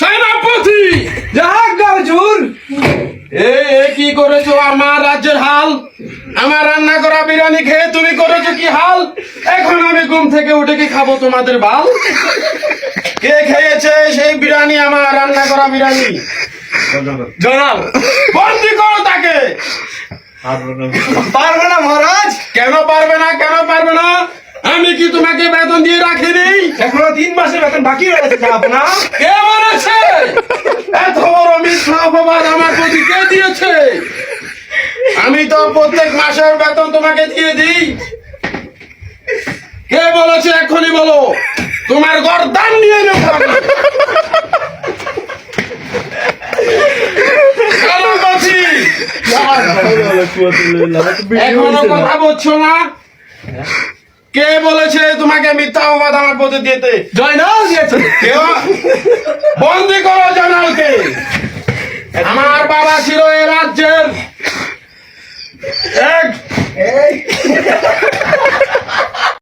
সেনাপতি হুজুর এ এ কি করেছ আমার রাজ্যের হাল? আমার রান্না করা বিরিয়ানি খেয়ে তুমি করেছ কি হাল? এখন আমি ঘুম থেকে উঠে কি খাব তোমাদের বাল? কে খেয়েছে সেই বিরিয়ানি আমার রান্না করা বিরিয়ানি? জনাব বন্দি করো তাকে। পারবে না মহারাজ। কেন পারবে না কেন পারবে না? আমি কি তোমাকে বেতন দিয়ে রাখিনি? এখনও তিন মাসের বেতন বাকি রয়েছে না কে বলেছে? এত বড় মিথ্যা অপবাদ আমার প্রতি কে দিয়েছে? আমি তো প্রত্যেক মাসের বেতন তোমাকে দিয়ে দিই। কে বলেছে এখনই বলো? তোমার গরদান নিয়ে নেব। এখনও কথা বলছো না? কে বলেছে তোমাকে মিথ্যা অপবাদ আমার প্রতি দিতে? জয়নাল দিয়েছে। কেউ? বন্দি করো জানালকে আমার বাবা ছিল এ রাজ্যের। এক।